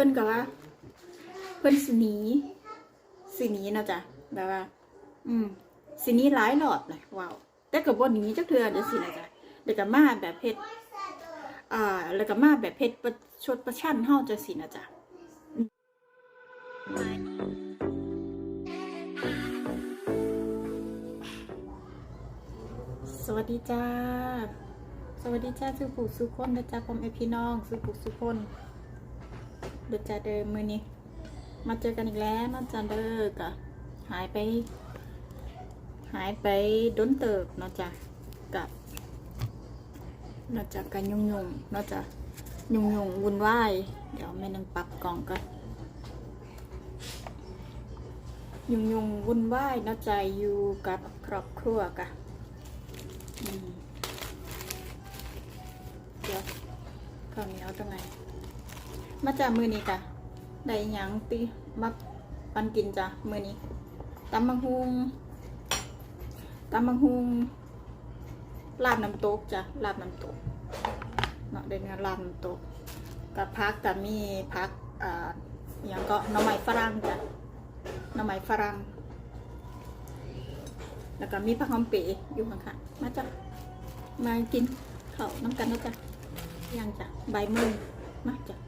พิ่อนก็ว่า เพิ่อนสิหนีสิหนีเนะจ้ะแบบว่า อืมสิหนีหลายรอบเลยว้าวแต่ก็บ่หนีจักเทือเดี๋ยวสินะจ้ะเดี๋ยวก็มาแบบเฮ็ดอ่าแล้วก็มาแบบเฮ็ดประชดประชันเฮาจังซี่นะจ้ะสวัสดีจ้า สวัสดีจ้าสุผู้สุคนนะจ้าพ่อแม่พี่น้องสุผู้สุคน เดี๋ยวจะเดินมือนี้ มาเจอกันอีกแล้วเนาะจ้าเด้อกะหายไป หายไปด้นเติบเนาะจ้ะกับเนาะจ้ะกันยุ่งยุ่งเนาะจ้ะยุ่งยุ่งวุ่นวายเดี๋ยวแม่นึงปรับกล่องก่อนยุ่งยุ่งวุ่นวายเนาะจ้ะอยู่กับครอบครัวกะเดี๋ยวข้าวเหนียวตรงไหน มาจากมือนี้กะได้หยังปีมาปันกินจ้ะมือนี้ตำมังหุงตำบังฮุงลาบน้ำตกจ้ะลาบน้ำตกเนาะเดินงานลาบน้ำตกกับพักกับมีพักอ่าอย่างก็น่อไม้ฝรั่งจ้ะน่อไม้ฝรั่งแล้วก็มีผักหอมเป๋อยู่ข้างๆมาจ้ะมากินข้าวน้ำกันนะจ้ะยังจ้ะใบมือมาจ้ะ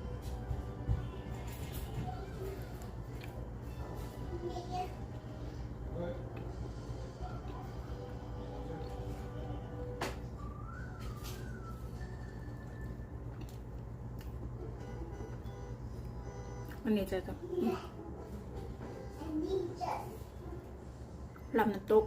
นนี้จะจ้ะอืมลาบน้ำตก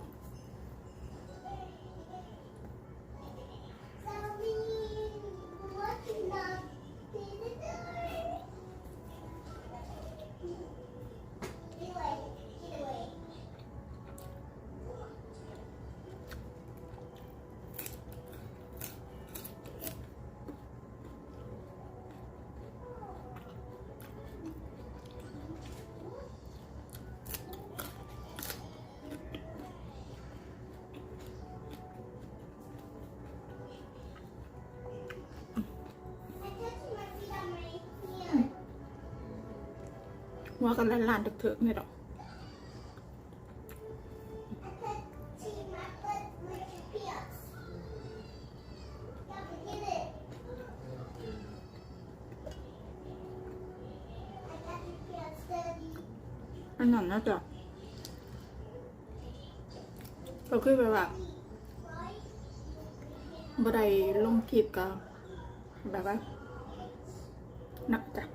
ว่ากันลานๆเถิกๆไม่หรอกอันนั้นนะจ๊ะก็คือแบบว่าบ่ได้ลงคลิปกับแบบว่านักจ้ะ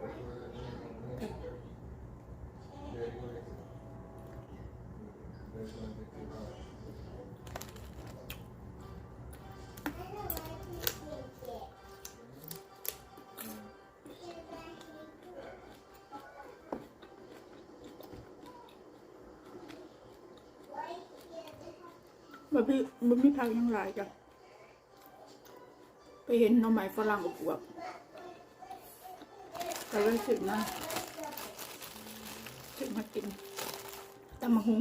มันพี่มันไม่พักยังหลายจ้ะไปเห็นหน้องไม้ฝรั่งอบอวบก็เลยถึงมาถึงมากินตำมะฮุง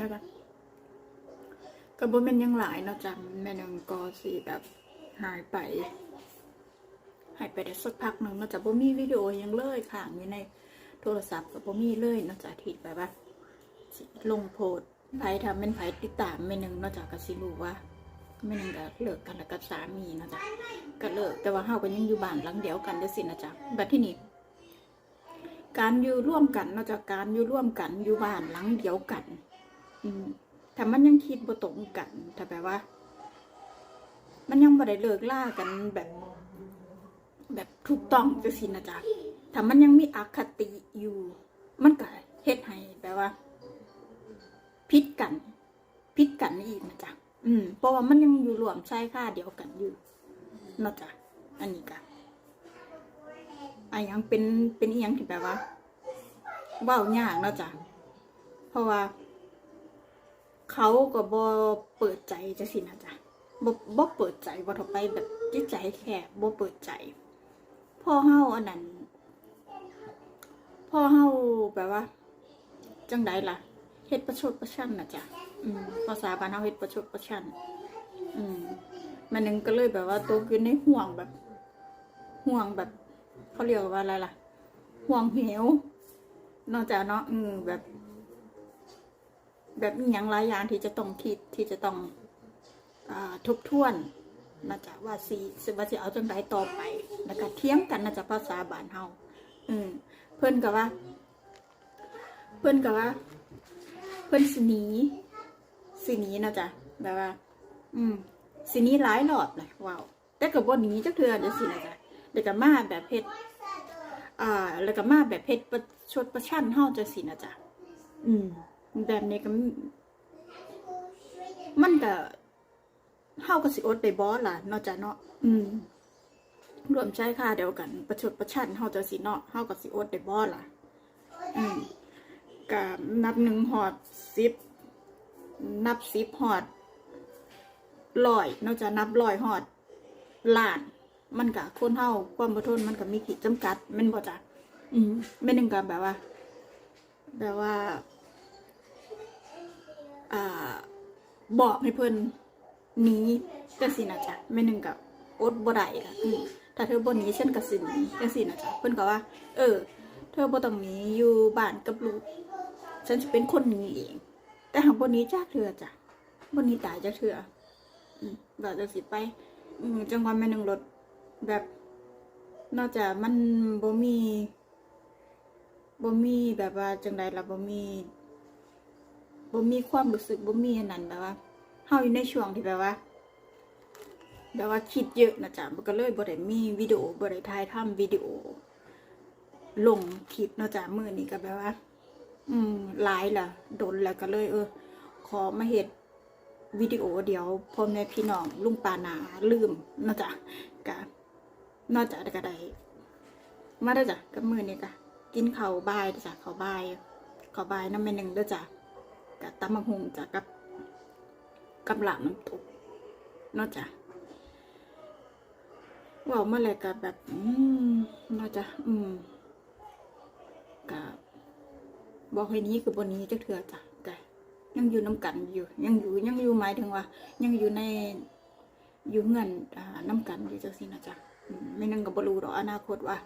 นะคะกระบวนเป็นยังหลายเนาะจ๊ะแม่นางก็สีแบบหายไป หายไปได้สักพักหนึ่งเนาะจ๊ะบ่มีวิดีโอยังเลยค่ะอยู่ในโทรศัพท์ก็บ่มีเลยเนาะจ๊ะที่แบบว่าสิลงโพสต์ไผทำเป็นไผติดตามไม่นึงนอกจากก็สิรู้ว่าไม่นึงก็เลิกกันแล้วกับสามีนะจ๊ะก็เลิกแต่ว่าเฮาก็ยังอยู่บ้านหลังเดียวกันเด้สินะจ๊ะบัดที่นี่การอยู่ร่วมกันนอกจากการอยู่ร่วมกันอยู่บ้านหลังเดียวกัน อืมถ้ามันยังคิดบ่ตรงกันถ้าแบบว่า มันยังบ่ได้เลิกล่ากันแบบ แบบถูกต้องจังซี่นะจ๊ะถ้ามันยังมีอคติอยู่ มันก็เฮ็ดให้แบบว่าพิษกันพิษกันอีกนะจ๊ะอืม เพราะว่ามันยังอยู่รวมใช้ค่าเดียวกันอยู่นะจ๊ะอันนี้ก็อันยังเป็นเป็นอีหยังที่แบบว่าเว้ายากนะจ๊ะเพราะว่า เขาก็บ่เปิดใจจะสินะจ๊ะบ่บ่เปิดใจบ่เถาไปแบบจิตใจแคบบ่เปิดใจ พ่อเฮาอันนั้น พ่อเฮาแบบว่า จังไดล่ะเฮ็ดประชดประชันนะจ๊ะอืมภาษาบ้านเฮาเฮ็ดประชดประชัน อืมมันนึงก็เลยแบบว่าตกอยู่ในห่วงแบบ ห่วงแบบเขาเรียกว่าอะไรล่ะ ห่วงเหว นอกจากเนาะอืมแบบ แบบมีอย่างหลายอย่างที่จะต้องคิดที่จะต้องอทบทวนนะจ๊ะว่าสีสว่าสิเอาจังไดต่อไปแล้วก็เทียงกันนะจ๊ะภาษาบ้านเฮาอืมเพิ่นก็ว่า เพิ่นก็ว่า เพิ่นสิหนีสิหนีนะจ๊ะแบบว่า อืมสิหนี้หลายรอบเลยว้าวแต่ก็บ่หนีจักเทื่อจังซี่นะจ๊ะเดี๋ยวก็มาแบบเฮ็ดอ่า แล้วก็มาแบบเฮ็ดประชดประชันเฮาจังซี่นะจ๊ะอืม แบบนี้ก็มันก็เฮาก็สิอดได้บ่ล่ะนาะจ้ะเนาะอืมรวมใช้ค่าเดียวกัน ประชดประชันเฮาจะสิเนาะเฮาก็สิอดได้บ่ล่ะ อืมก็นับหนึ่งหอดสิบนับสิบหอดร้อยนอกจากนับร้อยหอดล้าน มันก็คนเฮาความอดทนมันก็มีขีดจำกัดม่นบ่จ้ะอืมแม่นหนึ่งก็แบบว่า แบบว่า อ่าบอกให้เพิ่นหนีจังซี่นะจ๊ะแม่นหนึ่งก็อดบ่ได้ล่ะอืมถ้าเธอบ่หนีฉันก็สินีจังซี่นะจ๊ะเพิ่นก็ว่า เออ เธอบ่ต้องหนีอยู่บ้านกับลูกฉันจะเป็นคนหนีเอง แต่หากบ่หนีจ้าเธอจ้ะบ่หนีตายจ้าเธออืมว่าจังสิไป อืมจังหวะแม่หนึ่งรถแบบนอกจากมันบ่มีบ่มีแบบว่าจังไดล่ะบ่มี บ่มีความรู้สึกบ่มีอันนั้นแบบว่าเฮาอยู่ในช่วงที่แบบว่าแบบว่าคิดเยอะนะจ๊ะมันก็เลยบ่ได้มีวิดีโอบ่ได้ถ่ายทำวิดีโอ ลงคลิปนะจ้ะมือนี้ก็แบบว่า อืมหลายล่ะโดนแล้วก็เลย เออ ขอมาเฮ็ดวิดีโอเดี๋ยวพ่อแม่พี่น้องลุงปานาลืมนะจ้ะกะนอกจากก็ได้มาได้จ้ะกับมือนี้กะกินข้าวบ่ายจ้ะข้าวบ่ายข้าวบ่ายน้ำแม่นึงด้อจ้ะ กะตำมังหุงจ้ะกับกับหลามน้ำตกนาะจ้ะเว่าเมาแล้วก็แบบอืมนาะจ้ะอืมกับบอกให้นี้คือบนนี้จักเถื่อจ้ะแต่ยังอยู่น้ำกันอยู่ ยังอยู่ยังอยู่หมายถึงว่า ยังอยู่ในอยู่เงินน้ำกันอยู่จังซี่นะจ๊ะไม่นั่งกับบรูดอกอนาคตว่า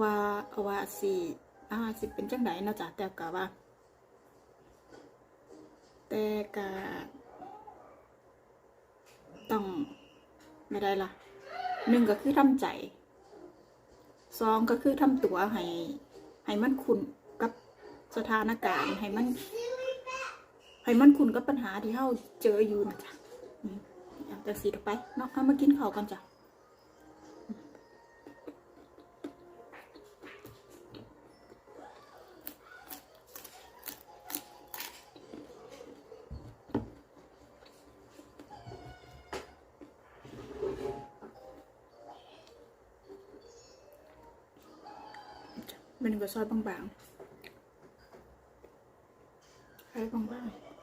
ว่าว่าสิอ่าสิเป็นจังไดเนาะจ๊ะแต่กะว่า แต่กะต้องไม่ได้ละหนึ่งก็คือทำใจสองก็คือทำตัวให้ให้มันคุ้นกับสถานการณ์ให้มันให้มันคุ้นกับปัญหาที่เฮาเจออยู่นะจ๊ะเอาแต่สีต่อไปเนาะเอามากินข้าวกันจ้ะ มันก็ซอยบางๆซอยบางๆ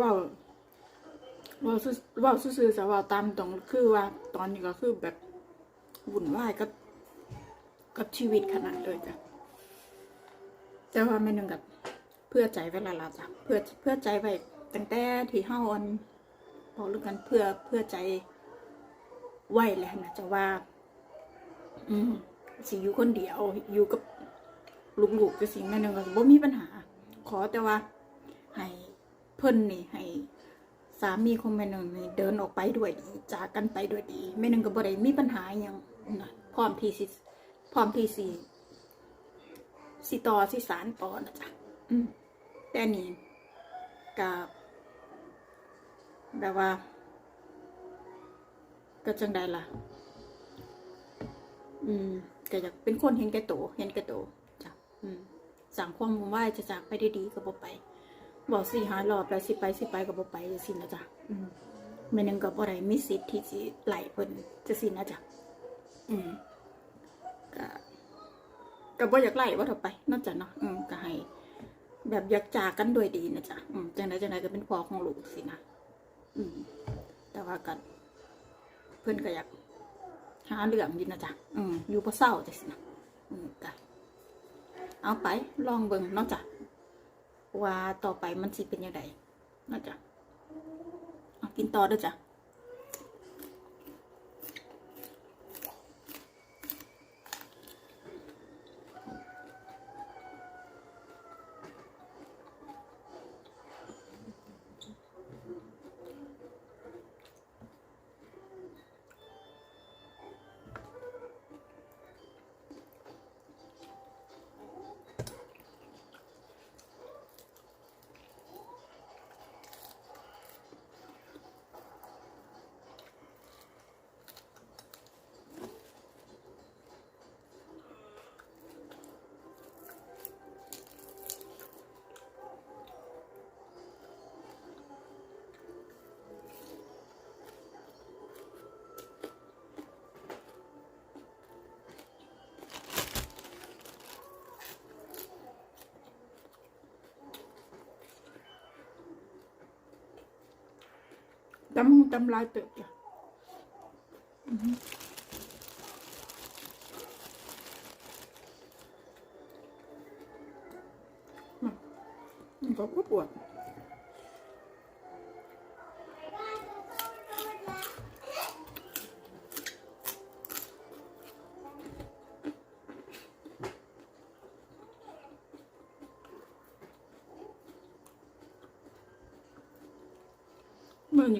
ว่าว่าวซื่อว่าซื่อๆจะว่าตามตรงคือว่าตอนนี้ก็คือแบบวุ่นวายกับกับชีวิตขนาดเลยจ้ะแต่ว่าไม่นึงกับเพื่อใจไว้ละละจ้ะเพื่อเพื่อใจไว้ตั้งแต่ที่เฮาอันบอกเรื่องกันเพื่อเพื่อใจไว้แหล้วนะจะว่า อืมสิอยู่คนเดียว อยู่กับลูกๆจะสิแม่นึงก็บ่มีปัญหา ขอแต่ว่าให้ เพิ่นนี่ให้สามีของแม่หนึ่งนี่เดินออกไปด้วยดีจากกันไปด้วยดีแม่หนึ่งก็บ่ได้มีปัญหาอย่างนะพร้อมที่สิพร้อมที่สิสิต่อสิสารต่อนะจ๊ะอืมแต่นี่กับแบบว่า ก็จังใดล่ะ อืมก็อยากเป็นคนเห็นแก่ตัวเห็นแก่ตัวจ้ะอืมสั่งความมุ่งไหวจะจากไปได้ดีก็บ่ไป บอกสี่หารอบแล้วสิไปสิไปก็บ่ไปจะสินะจ้ะอืมแม่นึงก็บ่ได้มีสิทธิ์ที่สิไหลเพิ่นจะสินะจ้ะอืมก็ก็บ่อยากไล่ว่าเถอะไปนอกจากเนาะอืมก็ให้แบบอยากจากกันโดวยดีนะจ๊ะอืมจังไดจังไดก็เป็นพ่อของลูกสินะอืม แต่ว่ากันเพิ่นก็อยากหาเรื่องอยู่นะจ๊ะอืมอยู่บ่เศร้าจังสินะอืมก็เอาไปลองเบิ่งเนาะจ้ะ ว่าต่อไปมันสิเป็นยังไงนาะจ๊ะกินต่อเด้อจ้ะ ตำหงตำลายเติบจ้ะมันก็ปวด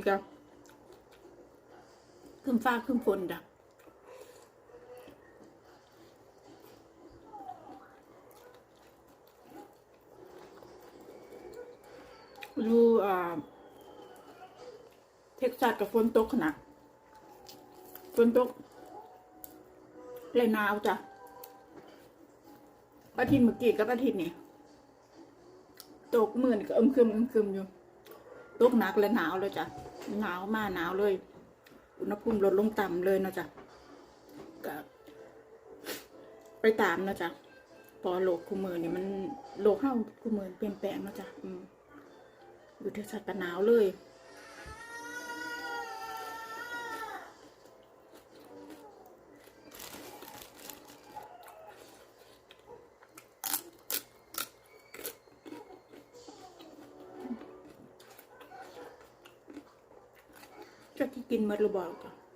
เมื่อนี้ก็ขึ้นฟ้าขึ้นฝนจ้ะดูอ่าเท็กซัสกับฝนตกขนาดฝนตกเลยหนาวจ้ะอาทิตย์เมื่อกี้กับอาทิตย์นี่ตกหมื่นก็อึมครึมอึมครึมอยู่ ตกหนักและหนาวเลยจ้ะ หนาวมากหนาวเลย อุณหภูมิลดลงต่ำเลยนะจ๊ะก็ไปตามนะจ๊ะพอโลกคู่มือเนี่ยมันโลกเข้าคู่มือเปลี่ยนแปลงนะจ๊ะอืมอยู่เทศกาลหนาวเลย จะ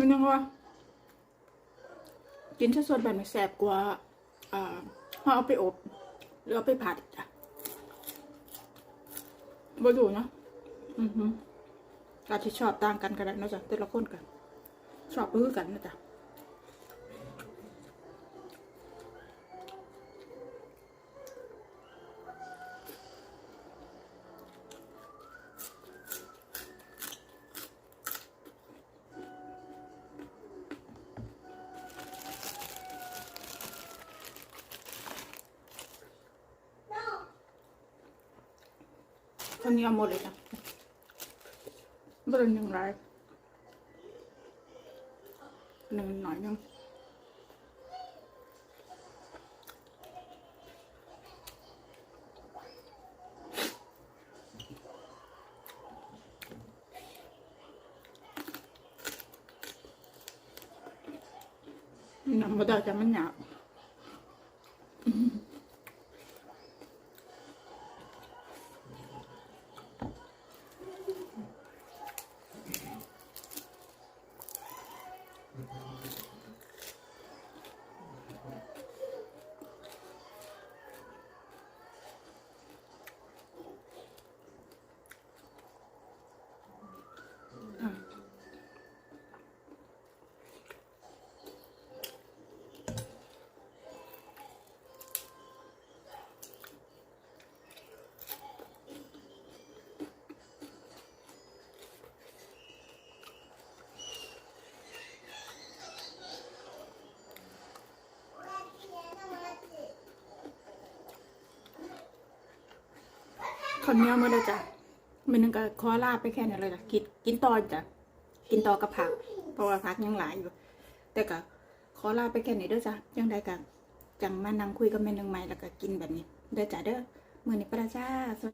มันยังว่า กินสดๆแบบนี้แสบกว่าอ่าถ้าเอาไปอบหรือเอาไปผัดจ้ะบ่ดูเนาะอือฮึอาจจะชอบต่างกันกันนะจ๊ะแต่ละคนกัน ชอบพื้กันนะจ๊ะ วันนี้เอาหมดเลยนะบริหนึ่งไรหนึ่งหน่อยนึงน้ำมันจะมันหนัก คนเหนี้ยวมาเลยจ้ะมันนึงก็ขอลาไปแค่นั้นเลยจ้ะกินกินตอนจ้ะกินต่อกับผัก เพราะว่าผักยังหลายอยู่ แต่ก็ขอลาไปแค่นี้เด้อจ้ะยังได้กันจังมานั่งคุยกับแม่นึงใหม่แล้วก็กินแบบนี้เด้อจ้ะเด้อมือนี้ประจ้าสวัสดี